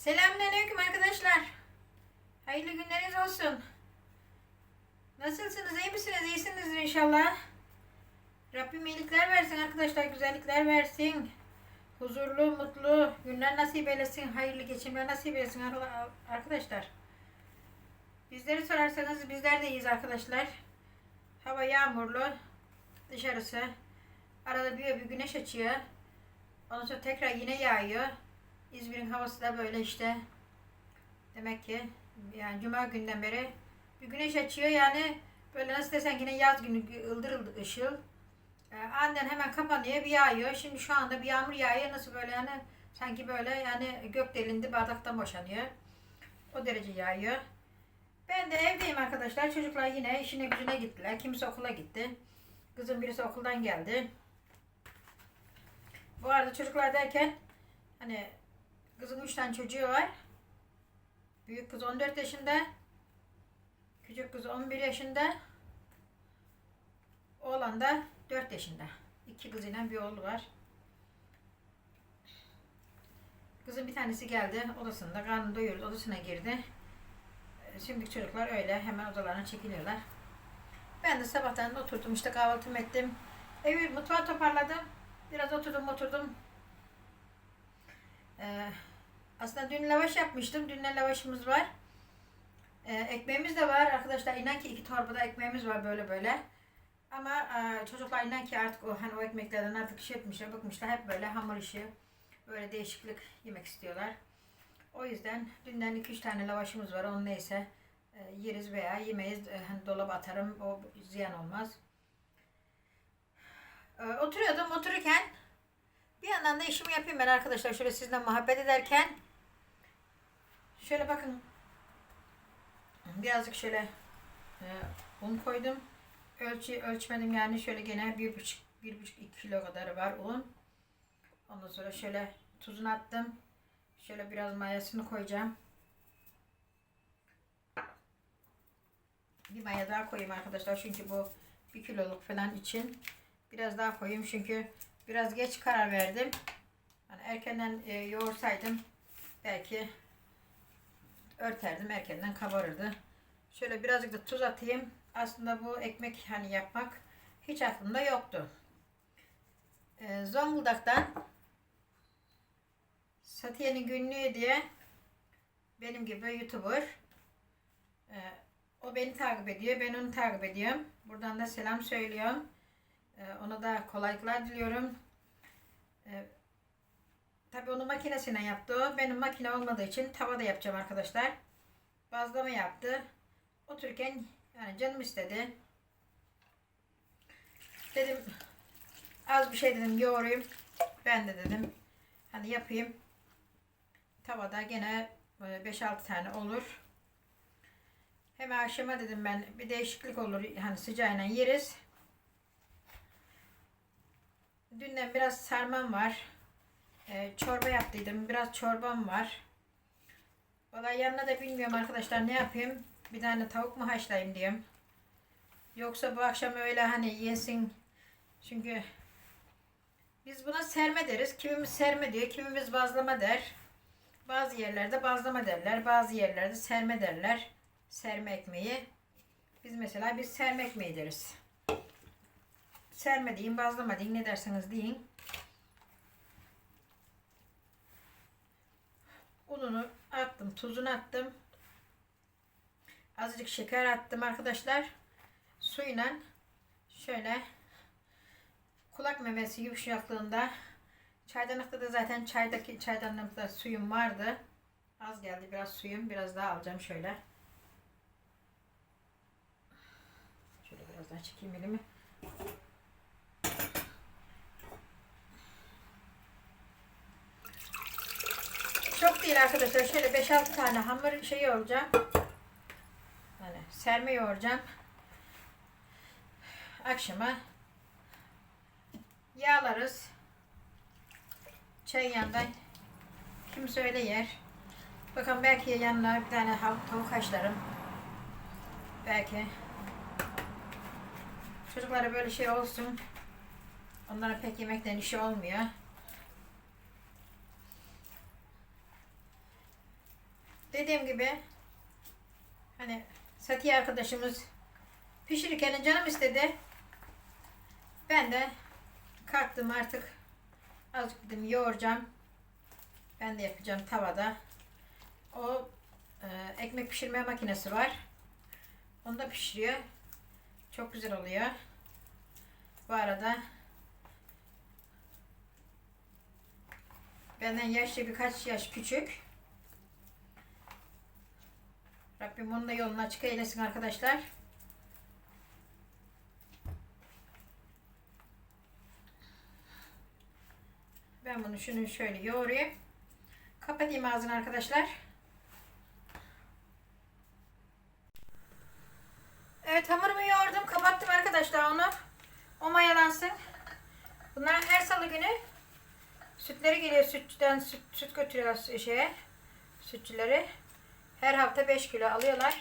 Selamünaleyküm arkadaşlar. Hayırlı günleriniz olsun. Nasılsınız? iyi misiniz? İyisinizdir inşallah. Rabbim iyilikler versin arkadaşlar. Güzellikler versin. Huzurlu, mutlu günler nasip eylesin. Hayırlı geçimler nasip eylesin ar- arkadaşlar. Bizleri sorarsanız bizler de iyiyiz arkadaşlar. Hava yağmurlu. Dışarısı. Arada bir, bir güneş açıyor. Ondan sonra tekrar yine yağıyor. İzmir'in havası da böyle işte. Demek ki yani cuma günden beri bir güneş açıyor yani böyle nasıl desen yine yaz günü ıldır ıldır ışıl. Ee, anden hemen kapanıyor bir yağıyor. Şimdi şu anda bir yağmur yağıyor nasıl böyle yani sanki böyle yani gök delindi bardaktan boşanıyor. O derece yağıyor. Ben de evdeyim arkadaşlar. Çocuklar yine işine gücüne gittiler. Kimisi okula gitti. Kızım birisi okuldan geldi. Bu arada çocuklar derken hani kızın 3 tane çocuğu var. Büyük kız 14 yaşında. Küçük kız 11 yaşında. Oğlan da 4 yaşında. İki kızıyla bir oğlu var. Kızın bir tanesi geldi odasında. Karnını doyurdu. Odasına girdi. Ee, Şimdi çocuklar öyle hemen odalarına çekiliyorlar. Ben de sabahtan oturdum işte kahvaltımı ettim. Evi mutfağı toparladım. Biraz oturdum oturdum. Ee, aslında dün lavaş yapmıştım. Dünden lavaşımız var. Ee, ekmeğimiz de var. Arkadaşlar inan ki iki torbada ekmeğimiz var böyle böyle. Ama e, çocuklar inan ki artık o, hani o ekmeklerden artık şey etmişler, bıkmışlar. Hep böyle hamur işi, böyle değişiklik yemek istiyorlar. O yüzden dünden 2-3 tane lavaşımız var. Onu neyse e, yeriz veya yemeyiz. E, hani dolaba atarım. O ziyan olmaz. E, oturuyordum. Otururken bir yandan da işimi yapayım ben arkadaşlar. Şöyle sizinle muhabbet ederken şöyle bakın birazcık şöyle e, un koydum. Ölçü ölçmedim yani şöyle gene bir buçuk bir buçuk iki kilo kadar var un. Ondan sonra şöyle tuzunu attım. Şöyle biraz mayasını koyacağım. Bir maya daha koyayım arkadaşlar çünkü bu bir kiloluk falan için biraz daha koyayım çünkü biraz geç karar verdim. Hani erkenden e, yoğursaydım belki örterdim erkenden kabarırdı. Şöyle birazcık da tuz atayım. Aslında bu ekmek hani yapmak hiç aklımda yoktu. E, Zonguldak'tan Satiye'nin günlüğü diye benim gibi YouTuber. E, o beni takip ediyor. Ben onu takip ediyorum. Buradan da selam söylüyorum. E, ona da kolaylıklar diliyorum. E, Tabii onu makinesine yaptı. Benim makine olmadığı için tavada yapacağım arkadaşlar. Bazlama yaptı. Otururken yani canım istedi. Dedim az bir şey dedim yoğurayım. Ben de dedim hani yapayım. Tavada gene 5-6 tane olur. Hem akşama dedim ben bir değişiklik olur hani sıcağıyla yeriz. Dünden biraz sarmam var. Ee, çorba yaptıydım. Biraz çorbam var. Valla yanına da bilmiyorum arkadaşlar ne yapayım. Bir tane tavuk mu haşlayayım diyorum. Yoksa bu akşam öyle hani yesin. Çünkü biz buna serme deriz. Kimimiz serme diyor. Kimimiz bazlama der. Bazı yerlerde bazlama derler. Bazı yerlerde serme derler. Serme ekmeği. Biz mesela biz serme ekmeği deriz. Serme deyin, bazlama deyin, ne derseniz deyin. Ununu attım, tuzunu attım. Azıcık şeker attım arkadaşlar. Suyla şöyle kulak memesi yumuşaklığında çaydanlıkta da zaten çaydaki çaydanlıkta suyum vardı. Az geldi biraz suyum. Biraz daha alacağım şöyle. Şöyle biraz daha çekeyim elimi. Çok değil arkadaşlar. Şöyle 5-6 tane hamur şey yoğuracağım. Yani serme yoğuracağım. Akşama yağlarız. Çay yanında kimse öyle yer. Bakın belki yanına bir tane tavuk haşlarım. Belki. Çocuklara böyle şey olsun. Onlara pek yemekten işi olmuyor. Dediğim gibi hani Satiye arkadaşımız pişirirken canım istedi. Ben de kalktım artık azıcık dedim yoğuracağım. Ben de yapacağım tavada. O e, ekmek pişirme makinesi var. Onu da pişiriyor. Çok güzel oluyor. Bu arada benden yaşlı birkaç yaş küçük. Rabbim onun da yolunu açık eylesin arkadaşlar. Ben bunu şunu şöyle yoğurayım. Kapatayım ağzını arkadaşlar. Evet hamurumu yoğurdum. Kapattım arkadaşlar onu. O mayalansın. Bunların her salı günü sütleri geliyor. Sütçüden süt, süt götürüyorlar şeye. Sütçüleri. Her hafta 5 kilo alıyorlar.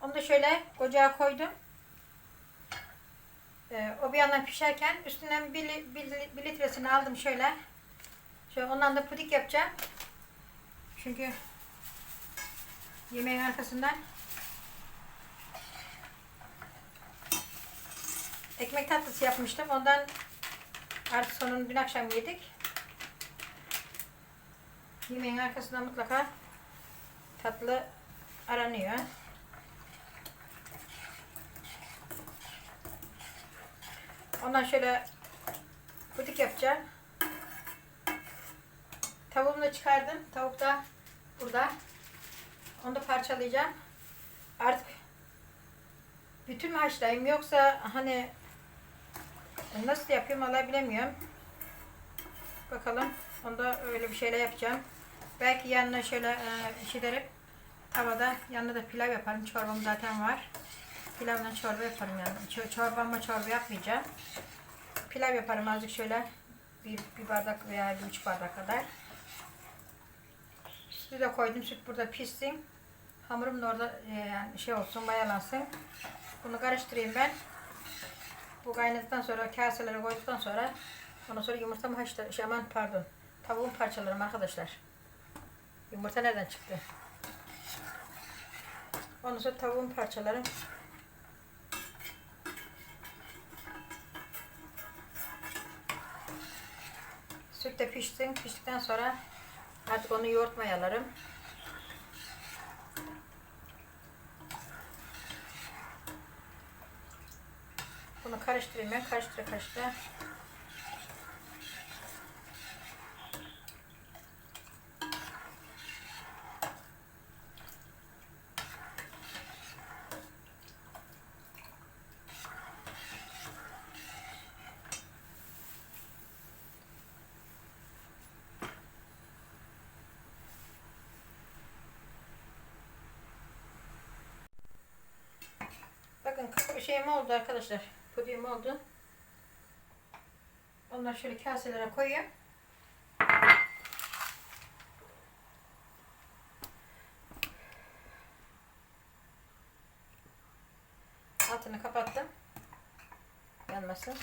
Onu da şöyle ocağa koydum. Ee, o bir yandan pişerken üstünden bir, li- bir, li- bir litresini aldım şöyle. Şöyle ondan da pudik yapacağım. Çünkü yemeğin arkasından ekmek tatlısı yapmıştım. Ondan artık sonunu dün akşam yedik. Yemeğin arkasından mutlaka tatlı aranıyor. Ondan şöyle pudik yapacağım. Tavuğumu da çıkardım. Tavuk da burada. Onu da parçalayacağım. Artık bütün mü haşlayayım yoksa hani nasıl yapayım vallahi bilemiyorum. Bakalım. Onda öyle bir şeyler yapacağım. Belki yanına şöyle e, pişirip tavada yanına da pilav yaparım. Çorbam zaten var. Pilavla çorba yaparım yani. Çor çorbamla çorba yapmayacağım. Pilav yaparım azıcık şöyle bir, bir bardak veya bir üç bardak kadar. Sütü de koydum. Süt burada pişsin. Hamurum da orada e, yani şey olsun, mayalansın. Bunu karıştırayım ben. Bu kaynadıktan sonra kaselere koyduktan sonra ondan sonra yumurtamı haşlar, şey aman pardon. Tavuğumu parçalarım arkadaşlar. Yumurta nereden çıktı? Ondan sonra tavuğumu parçalarım. Süt de pişsin. Piştikten sonra artık onu yoğurt mayalarım. Bunu karıştırayım ben. Karıştıra karıştıra. Bakın şeyim oldu arkadaşlar. Pudiğim oldu. Onları şöyle kaselere koyayım. Altını kapattım. Yanmasın.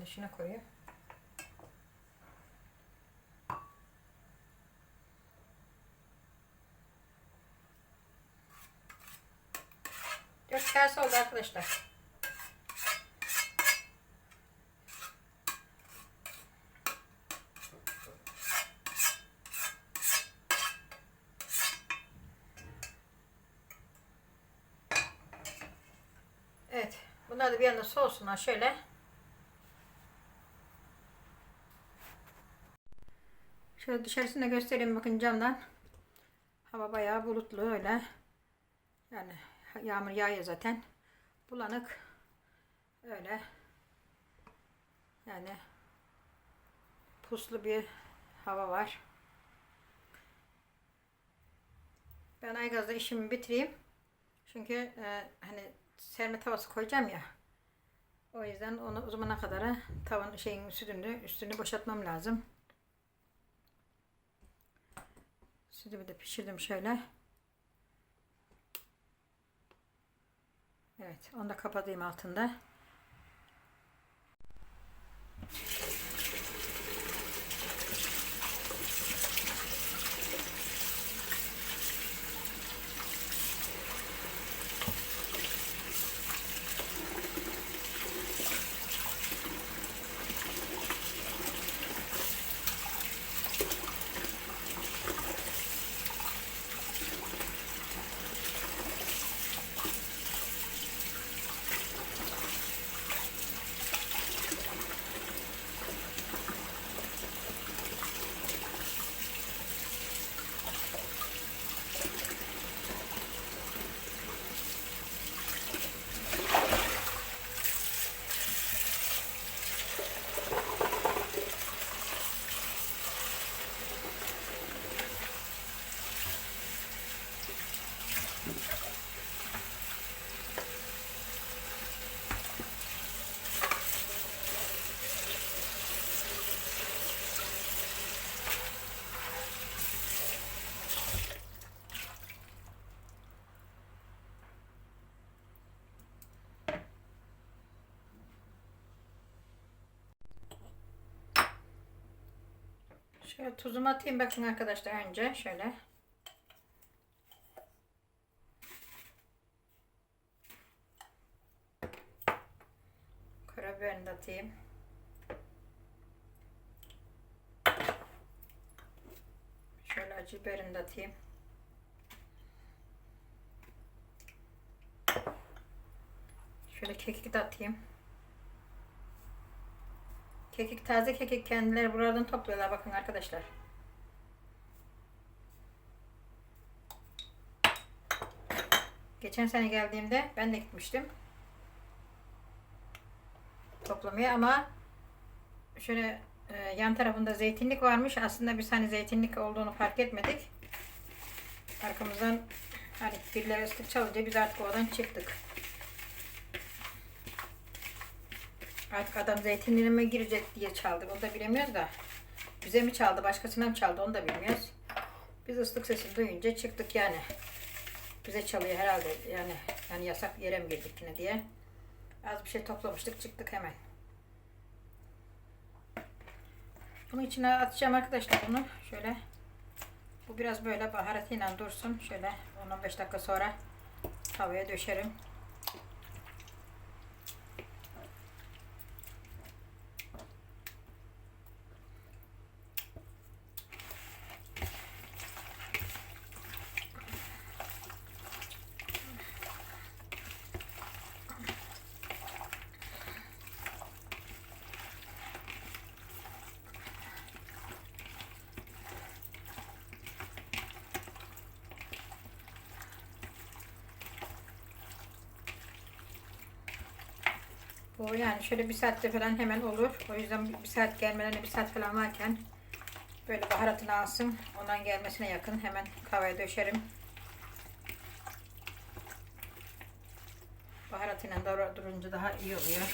De şuna koyayım. Dört kase oldu arkadaşlar. Evet. Bunlar da bir yandan soğusunlar şöyle. Şöyle dışarısını göstereyim bakın camdan. Hava bayağı bulutlu öyle. Yani yağmur yağıyor zaten. Bulanık. Öyle. Yani puslu bir hava var. Ben Aygaz'da işimi bitireyim. Çünkü e, hani serme tavası koyacağım ya. O yüzden onu o zamana kadar tavan şeyin sütünü üstünü boşaltmam lazım. Sütümü de pişirdim şöyle. Evet, onu da kapatayım altında. Şöyle tuzumu atayım bakın arkadaşlar önce şöyle. Karabiberini de atayım. Şöyle acı biberini de atayım. Şöyle kekik de atayım. Kekik taze kekik kendileri buradan topluyorlar bakın arkadaşlar. Geçen sene geldiğimde ben de gitmiştim. Toplamaya ama şöyle e, yan tarafında zeytinlik varmış. Aslında biz hani zeytinlik olduğunu fark etmedik. Arkamızdan hani birileri ıslık çalınca biz artık oradan çıktık. Artık adam zeytinliğime girecek diye çaldı. Onu da bilemiyoruz da. Bize mi çaldı, başkasına mı çaldı onu da bilmiyoruz. Biz ıslık sesini duyunca çıktık yani. Bize çalıyor herhalde yani yani yasak yere mi girdik yine diye. Az bir şey toplamıştık çıktık hemen. Bunun içine atacağım arkadaşlar bunu şöyle. Bu biraz böyle baharatıyla dursun. Şöyle 10-15 dakika sonra tavaya döşerim. Bu yani şöyle bir saatte falan hemen olur. O yüzden bir saat gelmelerine bir saat falan varken böyle baharatını alsın. Ondan gelmesine yakın hemen tavaya döşerim. Baharatıyla durunca daha iyi oluyor.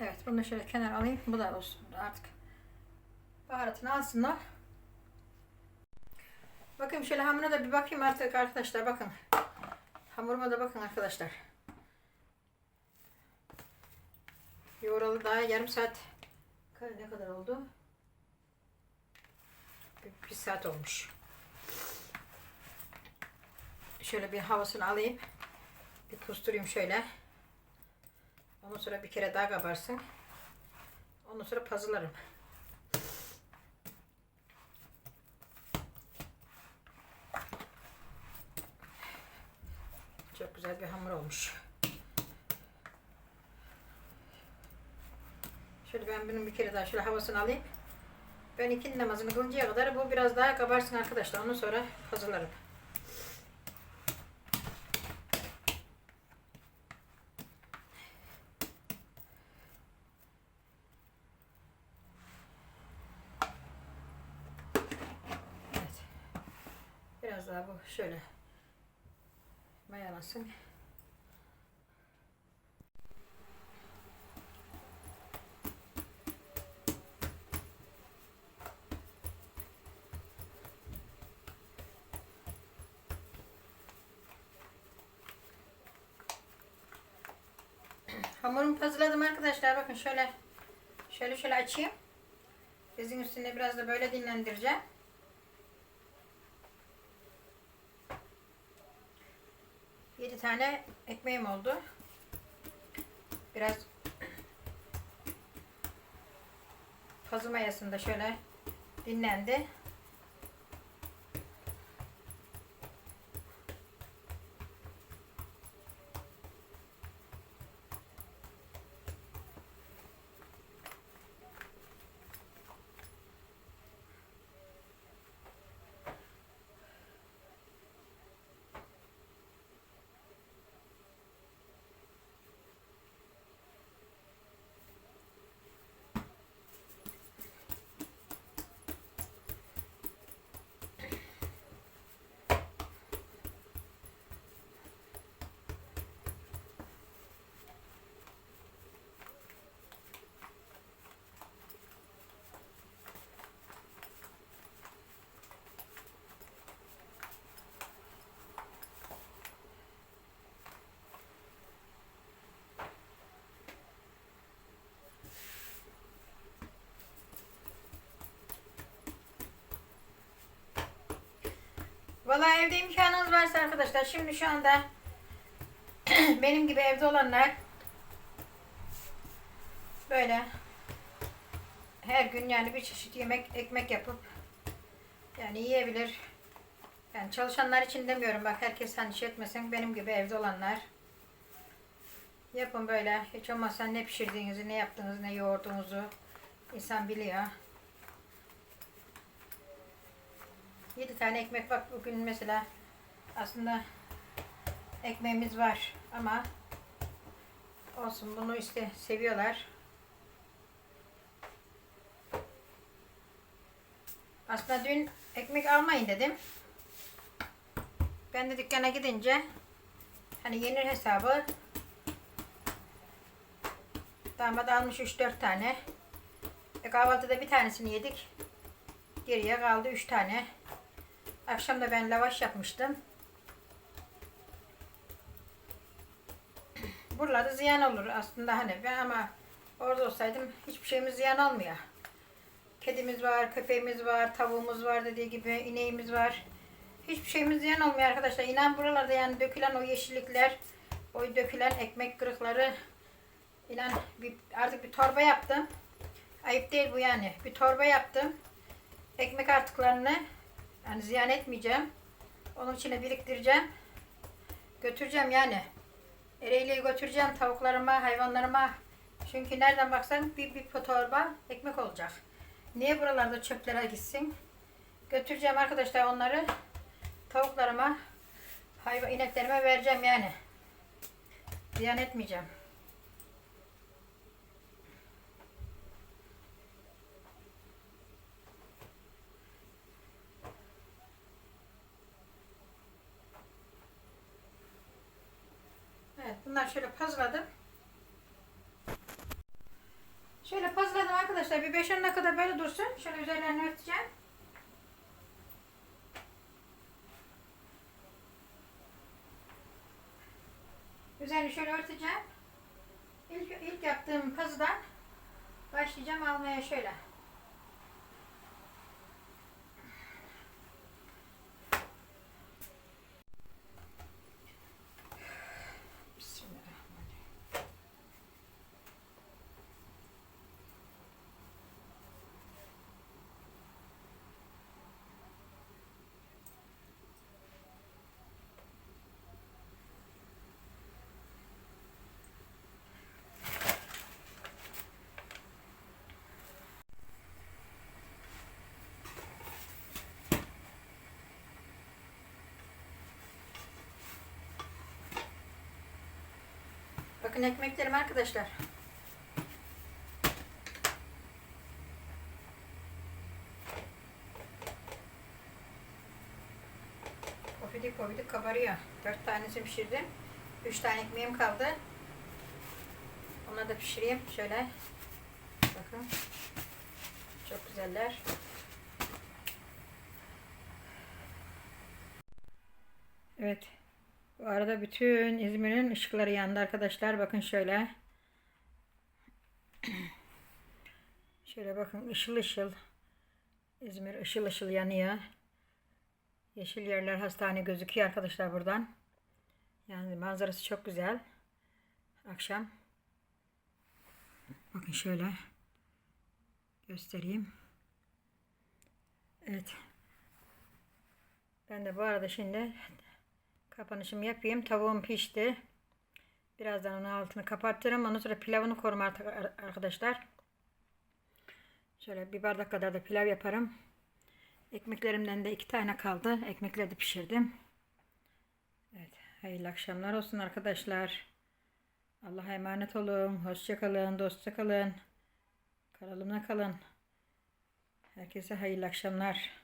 Evet bunu şöyle kenar alayım. Bu da olsun artık. Baharatını alsınlar. Bakın şöyle hamura da bir bakayım artık arkadaşlar bakın. Hamuruma da bakın arkadaşlar. Yoğuralı daha yarım saat ne kadar oldu? Bir, bir saat olmuş. Şöyle bir havasını alayım. Bir pusturayım şöyle. Ondan sonra bir kere daha kabarsın. Ondan sonra pazılarım. Çok güzel bir hamur olmuş. Şöyle ben bunun bir kere daha şöyle havasını alayım. Ben ikindi namazını kılıncaya kadar bu biraz daha kabarsın arkadaşlar. Ondan sonra hazırlarım. Evet. Biraz daha bu şöyle mayalasın. Hamurumu hazırladım arkadaşlar. Bakın şöyle şöyle şöyle açayım. Bezin üstüne biraz da böyle dinlendireceğim. Tane ekmeğim oldu. Biraz pazı mayasında şöyle dinlendi. Vallahi evde imkanınız varsa arkadaşlar şimdi şu anda benim gibi evde olanlar böyle her gün yani bir çeşit yemek ekmek yapıp yani yiyebilir. Yani çalışanlar için demiyorum bak herkes hani şey etmesin benim gibi evde olanlar yapın böyle hiç olmazsa ne pişirdiğinizi ne yaptığınızı ne yoğurduğunuzu insan biliyor. 7 tane ekmek bak bugün mesela aslında ekmeğimiz var ama olsun bunu işte seviyorlar. Aslında dün ekmek almayın dedim. Ben de dükkana gidince hani yenir hesabı damat almış 3-4 tane. E kahvaltıda bir tanesini yedik. Geriye kaldı 3 tane. Akşam da ben lavaş yapmıştım. Buralarda ziyan olur aslında hani ben ama orada olsaydım hiçbir şeyimiz ziyan olmuyor. Kedimiz var, köpeğimiz var, tavuğumuz var dediği gibi ineğimiz var. Hiçbir şeyimiz ziyan olmuyor arkadaşlar. İnan buralarda yani dökülen o yeşillikler, o dökülen ekmek kırıkları inan bir, artık bir torba yaptım. Ayıp değil bu yani. Bir torba yaptım. Ekmek artıklarını yani ziyan etmeyeceğim. Onun içine biriktireceğim. Götüreceğim yani. Ereğli'yi götüreceğim tavuklarıma, hayvanlarıma. Çünkü nereden baksan bir, bir torba ekmek olacak. Niye buralarda çöplere gitsin? Götüreceğim arkadaşlar onları tavuklarıma, hayvan ineklerime vereceğim yani. Ziyan etmeyeceğim. Evet bunlar şöyle pazladım. Şöyle pazladım arkadaşlar. Bir 5-10 dakikada böyle dursun. Şöyle üzerlerini örteceğim. Üzerini şöyle örteceğim. İlk, ilk yaptığım pazıdan başlayacağım almaya şöyle. Bakın ekmeklerim arkadaşlar. Pofidik pofidik kabarıyor. Dört tanesini pişirdim. Üç tane ekmeğim kaldı. Onları da pişireyim. Şöyle. Bakın. Çok güzeller. Evet. Bu arada bütün İzmir'in ışıkları yandı arkadaşlar. Bakın şöyle. Şöyle bakın ışıl ışıl. İzmir ışıl ışıl yanıyor. Yeşil yerler hastane gözüküyor arkadaşlar buradan. Yani manzarası çok güzel. Akşam. Bakın şöyle. Göstereyim. Evet. Ben de bu arada şimdi kapanışımı yapayım. Tavuğum pişti. Birazdan onun altını kapattırım. Ondan sonra pilavını korum artık ar- arkadaşlar. Şöyle bir bardak kadar da pilav yaparım. Ekmeklerimden de iki tane kaldı. Ekmekleri de pişirdim. Evet. Hayırlı akşamlar olsun arkadaşlar. Allah'a emanet olun. Hoşça kalın. Dostça kalın. Kanalımda kalın. Herkese hayırlı akşamlar.